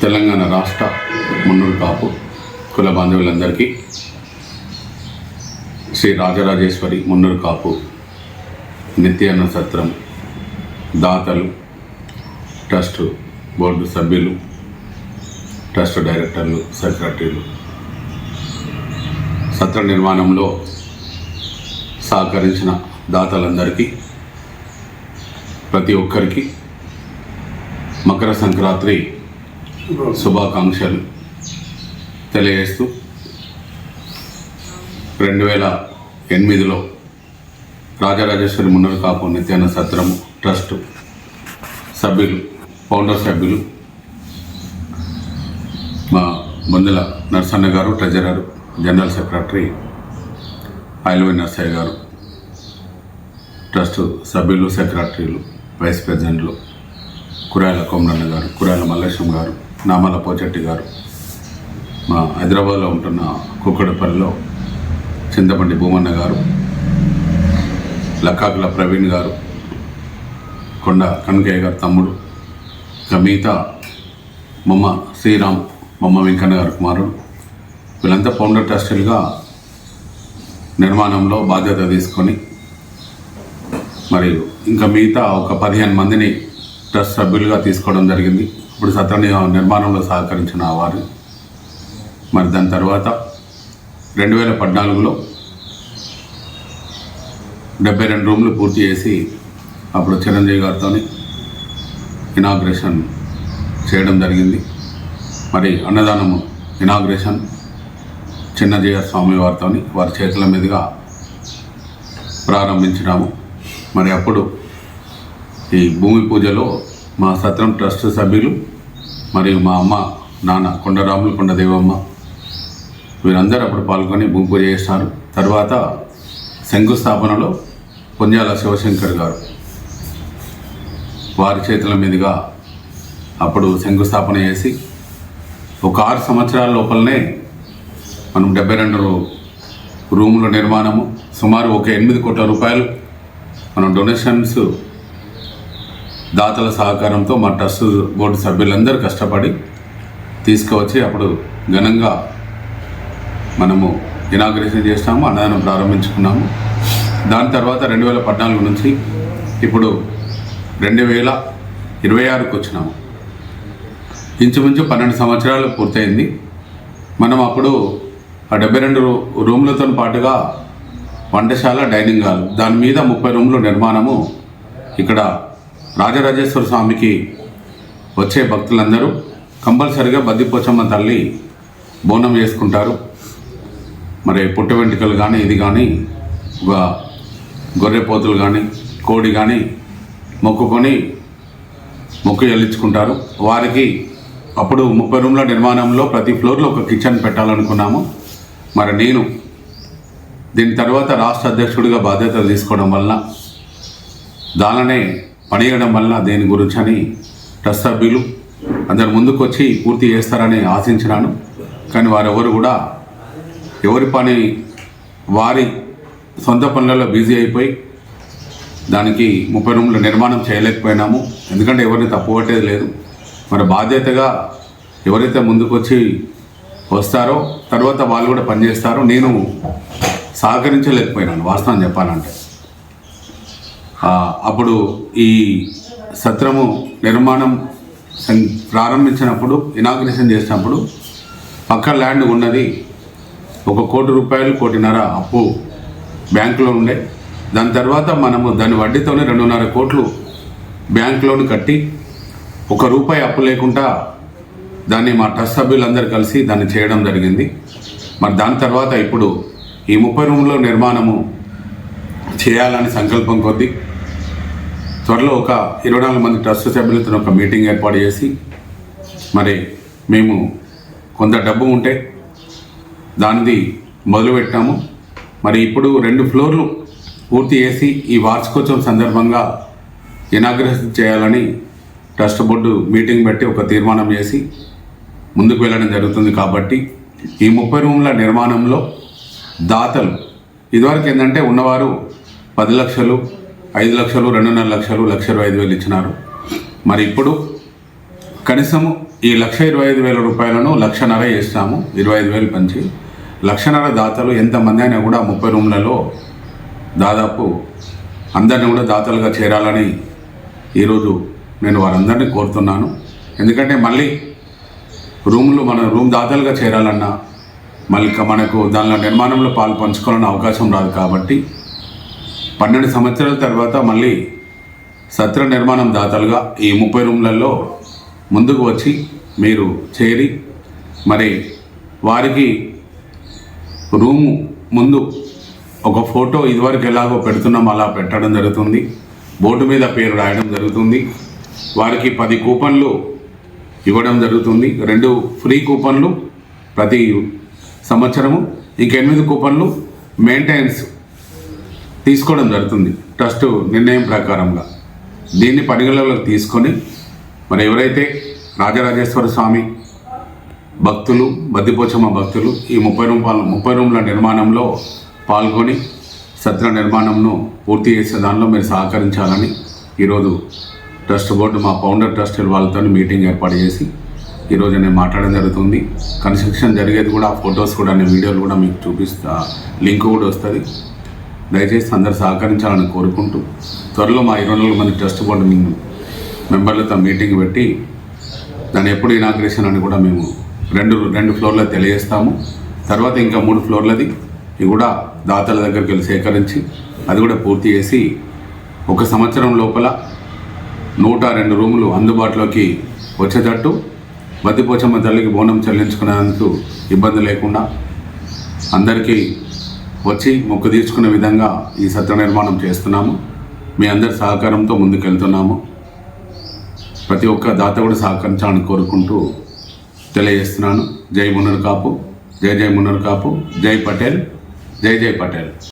తెలంగాణ రాష్ట్ర మున్నూరు కాపు కుల బాంధవులందరికీ శ్రీ రాజరాజేశ్వరి మున్నూరు కాపు నిత్యాన్న సత్రం దాతలు ట్రస్ట్ బోర్డు సభ్యులు ట్రస్ట్ డైరెక్టర్లు సెక్రటరీలు. సత్ర నిర్మాణంలో సహకరించిన దాతలందరికీ ప్రతి ఒక్కరికి మకర సంక్రాంతి శుభాకాంక్షలు తెలియజేస్తూ రెండు వేల ఎనిమిదిలో రాజరాజేశ్వరి మున్నవి కాపు నిత్యాన సత్రము ట్రస్ట్ సభ్యులు ఫౌండర్ సభ్యులు మా Bondala Narasanna garu treasurer general secretary Ailavi Narsaiah garu trust సభ్యులు సెక్రటరీలు వైస్ ప్రెసిడెంట్లు కురాయల కొమరన్న గారు కురాయల మల్లేశం గారు నామల పోచెట్టి గారు. మా హైదరాబాద్లో ఉంటున్న కుక్కడపల్లిలో చింతమండి భూమన్న గారు లక్కాకుల ప్రవీణ్ గారు కొండ కనకయ్య గారు తమ్ముడు ఇంకా మిగతా మొమ్మ శ్రీరామ్ మొమ్మ వెంకన్న గారు కుమారుడు వీళ్ళంతా ఫౌండర్ ట్రస్టీలుగా నిర్మాణంలో బాధ్యత తీసుకొని మరియు ఇంకా మిగతా ఒక పదిహేను మందిని ట్రస్ట్ సభ్యులుగా తీసుకోవడం జరిగింది. ఇప్పుడు సత్రనిగ నిర్మాణంలో సహకరించిన వారు. మరి దాని తర్వాత రెండు వేల పద్నాలుగులో డెబ్బై రెండు రూమ్లు పూర్తి చేసి అప్పుడు చిరంజీవి గారితో ఇనాగ్రేషన్ చేయడం జరిగింది. మరి అన్నదానము ఇనాగ్రేషన్ చిన్నజయ స్వామి వారితో వారి చేతుల మీదుగా ప్రారంభించినాము. మరి అప్పుడు ఈ భూమి పూజలో మా సత్రం ట్రస్ట్ సభ్యులు మరియు మా అమ్మ నాన్న కొండరాములు కొండ దేవమ్మ వీరందరూ అప్పుడు పాల్గొని భూమి పూజ చేస్తారు. తర్వాత శంకుస్థాపనలో పుంజాల శివశంకర్ గారు వారి చేతుల మీదుగా అప్పుడు శంకుస్థాపన చేసి ఒక ఆరు సంవత్సరాల లోపలనే మనం డెబ్బై రెండు రూముల నిర్మాణము సుమారు ఒక ఎనిమిది కోట్ల రూపాయలు మనం డొనేషన్స్ దాతల సహకారంతో మా ట్రస్ట్ బోర్డు సభ్యులందరూ కష్టపడి తీసుకువచ్చి అప్పుడు ఘనంగా మనము ఇనాగ్రేషన్ చేసినాము అన్నదానం ప్రారంభించుకున్నాము. దాని తర్వాత రెండు వేల పద్నాలుగు నుంచి ఇప్పుడు రెండు వేల ఇరవై ఆరుకు వచ్చినాము. ఇంచుమించు పన్నెండు సంవత్సరాలు పూర్తయింది. మనం అప్పుడు ఆ డెబ్బై రెండు రూ- రూమ్లతో పాటుగా వంటశాల డైనింగ్ హాల్ దాని మీద ముప్పై రూమ్ల నిర్మాణము ఇక్కడ రాజరాజేశ్వర స్వామికి వచ్చే భక్తులందరూ కంపల్సరిగా బద్దిపోచమ్మ తల్లి బోనం చేసుకుంటారు మరి పుట్ట వెంట్రుకలు కానీ ఇది కానీ ఒక గొర్రెపోతులు కానీ కోడి కానీ మొక్కుకొని మొక్కు చెల్లించుకుంటారు. వారికి అప్పుడు ముప్పై రూమ్ల నిర్మాణంలో ప్రతి ఫ్లోర్లో ఒక కిచెన్ పెట్టాలనుకున్నాము. మరి నేను దీని తర్వాత రాష్ట్ర అధ్యక్షుడిగా బాధ్యతలు తీసుకోవడం వలన దానినే పడేయడం వల్ల దేని గురించి అని ట్రస్ట్ సభ్యులు అందరు ముందుకు వచ్చి పూర్తి చేస్తారని ఆశించినాను. కానీ వారెవరు కూడా ఎవరి పని వారి సొంత పనులలో బిజీ అయిపోయి దానికి ముప్పై రూముల నిర్మాణం చేయలేకపోయినాము. ఎందుకంటే ఎవరిని తప్పుపట్టేది లేదు. మరి బాధ్యతగా ఎవరైతే ముందుకొచ్చి వస్తారో తర్వాత వాళ్ళు కూడా పనిచేస్తారో నేను సహకరించలేకపోయినాను వాస్తవం చెప్పాలంటే. అప్పుడు ఈ సత్రము నిర్మాణం సం- ప్రారంభించినప్పుడు ఇనాగ్రేషన్ చేసినప్పుడు పక్క ల్యాండ్ ఉన్నది. ఒక కోటి రూపాయలు కోటిన్నర అప్పు బ్యాంకులో ఉండే. దాని తర్వాత మనము దాని వడ్డీతోనే రెండున్నర కోట్లు బ్యాంక్ లోన్ కట్టి ఒక రూపాయి అప్పు లేకుండా దాన్ని మా ట్రస్ట్ సభ్యులందరూ కలిసి దాన్ని చేయడం జరిగింది. మరి దాని తర్వాత ఇప్పుడు ఈ ముప్పై రూమ్లో నిర్మాణము చేయాలని సంకల్పం కొద్దీ త్వరలో ఒక ఇరవై నాలుగు మంది ట్రస్ట్ సభ్యులతో ఒక మీటింగ్ ఏర్పాటు చేసి మరి మేము కొంత డబ్బు ఉంటే దానిది మొదలుపెట్టాము. మరి ఇప్పుడు రెండు ఫ్లోర్లు పూర్తి చేసి ఈ వార్షికోత్సవం సందర్భంగా ఇనాగ్రేషన్ చేయాలని ట్రస్ట్ బోర్డు మీటింగ్ పెట్టి ఒక తీర్మానం చేసి ముందుకు వెళ్ళడం జరుగుతుంది కాబట్టి ఈ ముప్పై రూమ్ల నిర్మాణంలో దాతలు ఇదివరకు ఏంటంటే ఉన్నవారు పది లక్షలు ఐదు లక్షలు రెండున్నర లక్షలు లక్ష ఇరవై ఐదు వేలు ఇచ్చినారు. మరి ఇప్పుడు కనీసము ఈ లక్ష ఇరవై ఐదు వేల రూపాయలను లక్షన్నర చేస్తాము ఇరవై ఐదు వేలు పంచి. లక్షన్నర దాతలు ఎంతమంది అయినా కూడా ముప్పై రూమ్లలో దాదాపు అందరిని కూడా దాతలుగా చేరాలని ఈరోజు నేను వారందరినీ కోరుతున్నాను. ఎందుకంటే మళ్ళీ రూమ్లు మన రూమ్ దాతలుగా చేరాలన్నా మళ్ళీ మనకు దానిలో నిర్మాణంలో పాలు పంచుకోవాలన్న అవకాశం రాదు కాబట్టి పన్నెండు సంవత్సరాల తర్వాత మళ్ళీ సత్ర నిర్మాణం దాతలుగా ఈ ముప్పై రూమ్లలో ముందుకు వచ్చి మీరు చేరి మరి వారికి రూము ముందు ఒక ఫోటో ఇదివరకు ఎలాగో పెడుతున్నాం అలా పెట్టడం జరుగుతుంది. బోర్డు మీద పేరు రాయడం జరుగుతుంది. వారికి పది కూపన్లు ఇవ్వడం జరుగుతుంది. రెండు ఫ్రీ కూపన్లు ప్రతి సంవత్సరము. ఇంకెనిమిది కూపన్లు మెయింటెనెన్స్ తీసుకోవడం జరుగుతుంది. ట్రస్ట్ నిర్ణయం ప్రకారంగా. దీన్ని పరిగణలోకి తీసుకొని మరి ఎవరైతే రాజరాజేశ్వర స్వామి భక్తులు బద్దిపోచమ్మ భక్తులు ఈ ముప్పై రూపాయల ముప్పై రూముల నిర్మాణంలో పాల్గొని సత్ర నిర్మాణంను పూర్తి చేసే దానిలో మీరు సహకరించాలని ఈరోజు ట్రస్ట్ బోర్డు మా ఫౌండర్ ట్రస్ట్ వాళ్ళతో మీటింగ్ ఏర్పాటు చేసి ఈరోజు నేను మాట్లాడడం జరుగుతుంది. కన్స్ట్రక్షన్ జరిగేది కూడా ఫొటోస్ కూడా నేను వీడియోలు కూడా మీకు చూపిస్తా లింక్ కూడా వస్తుంది. దయచేసి అందరు సహకరించాలని కోరుకుంటూ త్వరలో మా ఇరవై నాలుగు మంది ట్రస్ట్ బోర్డు మేము మెంబర్లతో మీటింగ్ పెట్టి దాన్ని ఎప్పుడు ఇనాగ్రేషన్ అని కూడా మేము రెండు రెండు ఫ్లోర్లో తెలియజేస్తాము. తర్వాత ఇంకా మూడు ఫ్లోర్లది ఇవి కూడా దాతల దగ్గరికి వెళ్ళి సేకరించి అది కూడా పూర్తి చేసి ఒక సంవత్సరం లోపల నూట రెండు రూములు అందుబాటులోకి వచ్చేటట్టు బద్దిపోచమ్మ తల్లికి బోనం చెల్లించుకునేందుకు ఇబ్బంది లేకుండా అందరికీ వచ్చి మొక్కు తీర్చుకునే విధంగా ఈ సత్ర నిర్మాణం చేస్తున్నాము. మీ అందరి సహకారంతో ముందుకెళ్తున్నాము. ప్రతి ఒక్క దాత కూడా సహకరించాలని కోరుకుంటూ తెలియజేస్తున్నాను. జై మున్నర్ కాపు జై జై మున్నర్ కాపు జై పటేల్. జై జై పటేల్.